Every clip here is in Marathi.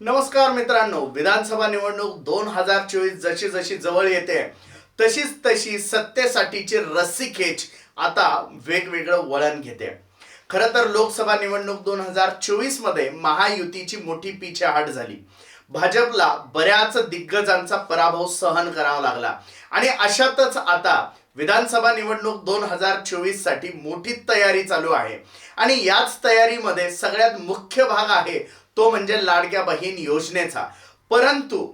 नमस्कार मित्रांनो विधानसभा निवडणूक दोन हजार चोवीस जशी जशी जवळ येते तशीच तशी सत्तेसाठीची रस्सीखेच आता वेगवेगळं वळण घेते. खरं तर लोकसभा निवडणूक दोन हजार चोवीसमध्ये महायुतीची मोठी पिछेहाट झाली. भाजपला बऱ्याच दिग्गजांचा पराभव सहन करावा लागला. आणि अशातच आता विधानसभा निवडणूक दोन हजार चोवीससाठी मोठी तयारी चालू आहे. आणि याच तयारीमध्ये सगळ्यात मुख्य भाग आहे तो म्हणजे लाडक्या बहीण योजनेचा. परंतु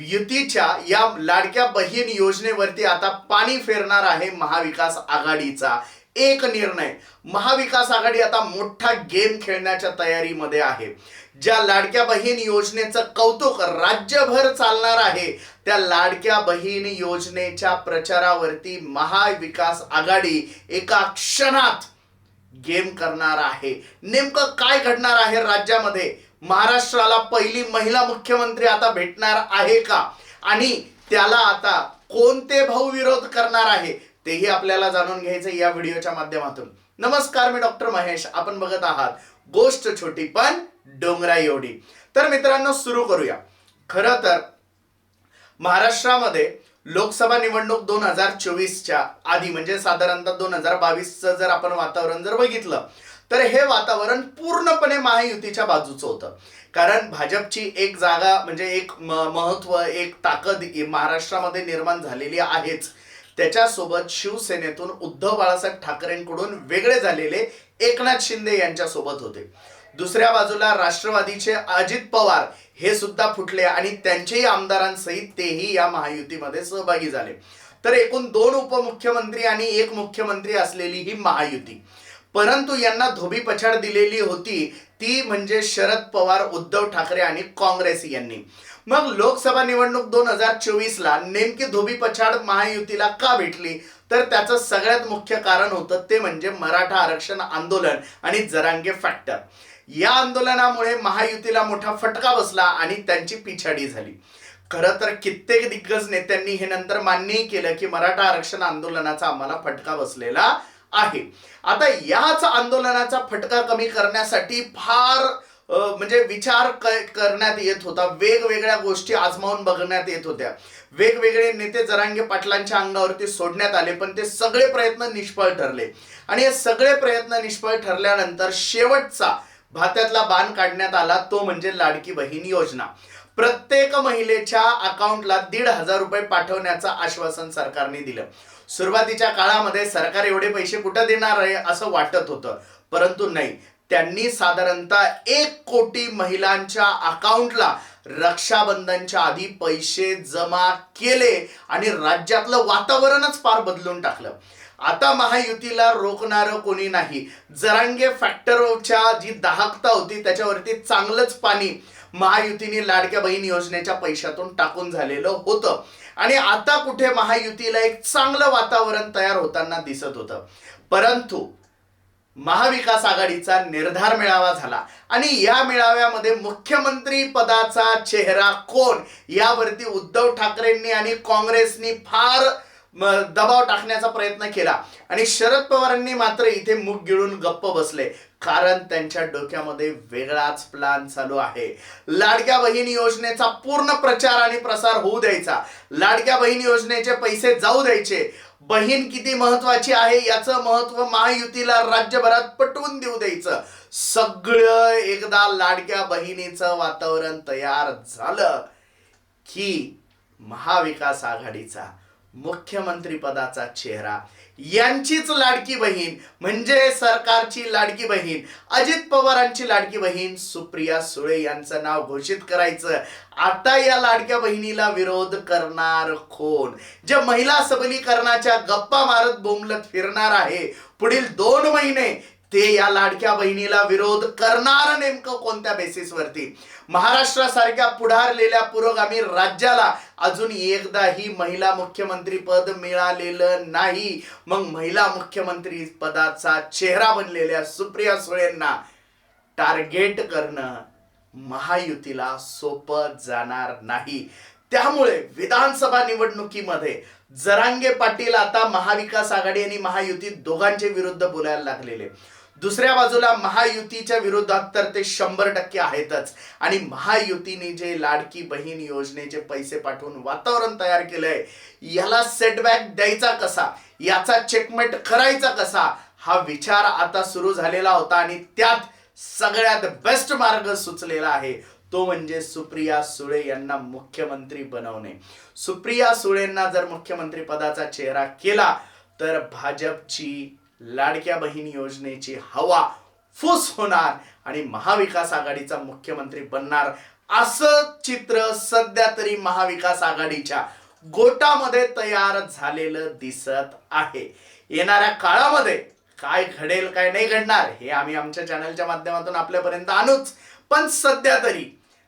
युतीच्या या लाडक्या बहीण योजनेवरती आता पाणी फेरणार आहे महाविकास आघाडीचा. एक निर्णय. महाविकास आघाडी आता मोठा गेम खेळण्याच्या तयारीमध्ये आहे. ज्या लाडक्या बहीण योजनेचं कौतुक राज्यभर चालणार आहे त्या लाडक्या बहीण योजनेच्या प्रचारावरती महाविकास आघाडी एका क्षणात गेम करणार आहे. नेमकं काय घडणार आहे राज्यामध्ये? महाराष्ट्राला पहिली महिला मुख्यमंत्री आता भेटणार आहे का? आणि त्याला आता कोणते भाऊ विरोध करणार आहे? तेही आपल्याला जाणून घ्यायचं या व्हिडिओच्या माध्यमातून. नमस्कार मी डॉक्टर महेश. आपण बघत आहात गोष्ट छोटी पण डोंगरा एवढी. तर मित्रांनो सुरू करूया. खरं तर महाराष्ट्रामध्ये लोकसभा निवडणूक दोन हजार चोवीसच्या आधी म्हणजे साधारणतः दोन हजार बावीसचं जर आपण वातावरण जर बघितलं तर हे वातावरण पूर्णपणे महायुतीच्या बाजूचं होतं. कारण भाजपची एक जागा म्हणजे एक महत्त्व एक ताकद महाराष्ट्रामध्ये निर्माण झालेली आहेच. त्याच्यासोबत शिवसेनेतून उद्धव बाळासाहेब ठाकरेंकडून वेगळे झालेले एकनाथ शिंदे यांच्या सोबत होते. दुसऱ्या बाजूला राष्ट्रवादीचे अजित पवार हे सुद्धा फुटले आणि त्यांचेही आमदारांसहित तेही या महायुतीमध्ये सहभागी झाले. तर एकूण दोन उपमुख्यमंत्री आणि एक मुख्यमंत्री असलेली ही महायुती. परंतु यांना धोबी पछाड दिलेली होती. ती म्हणजे शरद पवार उद्धव ठाकरे आणि काँग्रेस यांनी. मग लोकसभा निवडणूक दोन हजार चोवीस ला नेमकी धोबी पछाड महायुतीला का भेटली? तर त्याचं सगळ्यात मुख्य कारण होतं ते म्हणजे मराठा आरक्षण आंदोलन आणि जरांगे फॅक्टर. या आंदोलनामुळे महायुतीला मोठा फटका बसला आणि त्यांची पिछाडी झाली. खरं तर कित्येक दिग्गज नेत्यांनी हे नंतर मान्यही केलं की मराठा आरक्षण आंदोलनाचा आम्हाला फटका बसलेला आहे. आता याच आंदोलनाचा फटका कमी करण्यासाठी फार म्हणजे विचार करण्यात येत होता. वेगवेगळ्या गोष्टी आजमावून बघण्यात येत होत्या. वेगवेगळे नेते जरांगे पाटलांच्या अंगावरती सोडण्यात आले पण ते सगळे प्रयत्न निष्फळ ठरले. आणि हे सगळे प्रयत्न निष्फळ ठरल्यानंतर शेवटचा भात्यातला बाण काढण्यात आला तो म्हणजे लाडकी बहीण योजना. प्रत्येक महिलेच्या अकाउंटला दीड हजार रुपये पाठवण्याचं आश्वासन सरकारने दिलं. सुरुवातीच्या काळामध्ये सरकार एवढे पैसे कुठं देणार आहे असं वाटत होतं. परंतु नाही. त्यांनी साधारणतः एक कोटी महिलांच्या अकाउंटला रक्षाबंधनच्या आधी पैसे जमा केले आणि राज्यातलं वातावरणच फार बदलून टाकलं. आता महायुतीला रोखणारं कोणी नाही. जरांगे फॅक्टरच्या जी दाहकता होती त्याच्यावरती चांगलंच पाणी महायुतीने लाडक्या बहीण योजनेच्या पैशातून टाकून झालेलं होतं. आणि आता कुठे महायुतीला एक चांगलं वातावरण तयार होताना दिसत होतं. परंतु महाविकास आघाडीचा निर्धार मेळावा झाला. आणि या मेळाव्यामध्ये मुख्यमंत्री पदाचा चेहरा कोण? यावरती उद्धव ठाकरेंनी आणि काँग्रेसनी फार दबाव टाकण्याचा प्रयत्न केला. आणि शरद पवारांनी मात्र इथे मुख गिळून गप्प बसले. कारण त्यांच्या डोक्यामध्ये वेगळाच प्लान चालू आहे. लाडक्या बहीण योजनेचा पूर्ण प्रचार आणि प्रसार होऊ द्यायचा. लाडक्या बहीण योजनेचे पैसे जाऊ द्यायचे. बहीण किती महत्वाची आहे याचं महत्त्व महायुतीला राज्यभरात पटवून देऊ द्यायचं. सगळं एकदा लाडक्या बहिणीचं वातावरण तयार झालं की महाविकास आघाडीचा मुख्यमंत्री पदाचा चेहरा. यांचीच लाडकी बहीण म्हणजे सरकारची लाडकी बहीण अजित पवारांची लाडकी बहीण सुप्रिया सुळे यांचं नाव घोषित करायचं. आता या लाडक्या बहिणीला विरोध करणार कोण? जे महिला सबलीकरणाच्या गप्पा मारत बोंबलत फिरणार आहे. पुढील दोन महिने ते या लाडक्या बहिणीला विरोध करणार नेमकं कोणत्या बेसिसवरती महाराष्ट्रासारख्या पुढारलेल्या पुरोगामी राज्याला अजून एकदाही महिला मुख्यमंत्री पद मिळालेलं नाही. मग महिला मुख्यमंत्री पदाचा चेहरा बनलेल्या सुप्रिया सुळेंना टार्गेट करणं महायुतीला सोपं जाणार नाही. त्यामुळे विधानसभा निवडणुकीमध्ये जरांगे पाटील आता महाविकास आघाडी आणि महायुती दोघांचे विरुद्ध बोलायला लागलेले. दुसऱ्या बाजूला महायुतीच्या विरोधात तर ते शंभर टक्के आहेतच. आणि महायुतीने जे लाडकी बहीण योजनेचे पैसे पाठवून वातावरण तयार केलंय याला सेटबॅक द्यायचा कसा? याचा चेकमेट करायचा कसा? हा विचार आता सुरू झालेला होता आणि त्यात सगळ्यात बेस्ट मार्ग सुचलेला आहे. तो म्हणजे सुप्रिया सुळे यांना मुख्यमंत्री बनवणे. सुप्रिया सुळेंना जर मुख्यमंत्री पदाचा चेहरा केला तर भाजपची लाडक्या बहीण योजनेची हवा फुस होणार आणि महाविकास आघाडीचा मुख्यमंत्री बनणार असं चित्र सध्या तरी महाविकास आघाडीच्या गोटामध्ये तयार झालेलं दिसत आहे. येणाऱ्या काळामध्ये काय घडेल काय नाही घडणार हे आम्ही आमच्या चॅनलच्या माध्यमातून आपल्यापर्यंत आणूच. पण सध्या तरी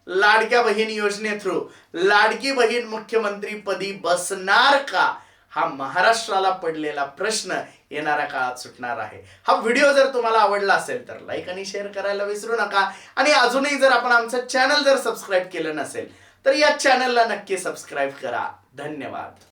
लाडक्या बहीण योजने थ्रू लाडकी बहीण मुख्यमंत्री पदी बसणार का? हा महाराष्ट्राला पडलेला प्रश्न येणाऱ्या काळात सुटणार आहे. हा व्हिडिओ जर तुम्हाला आवडला असेल तर लाईक आणि शेअर करायला विसरू नका. आणि अजूनही जर आपण आमचं चॅनल जर सबस्क्राईब केलं नसेल तर या चॅनलला नक्की सबस्क्राईब करा. धन्यवाद.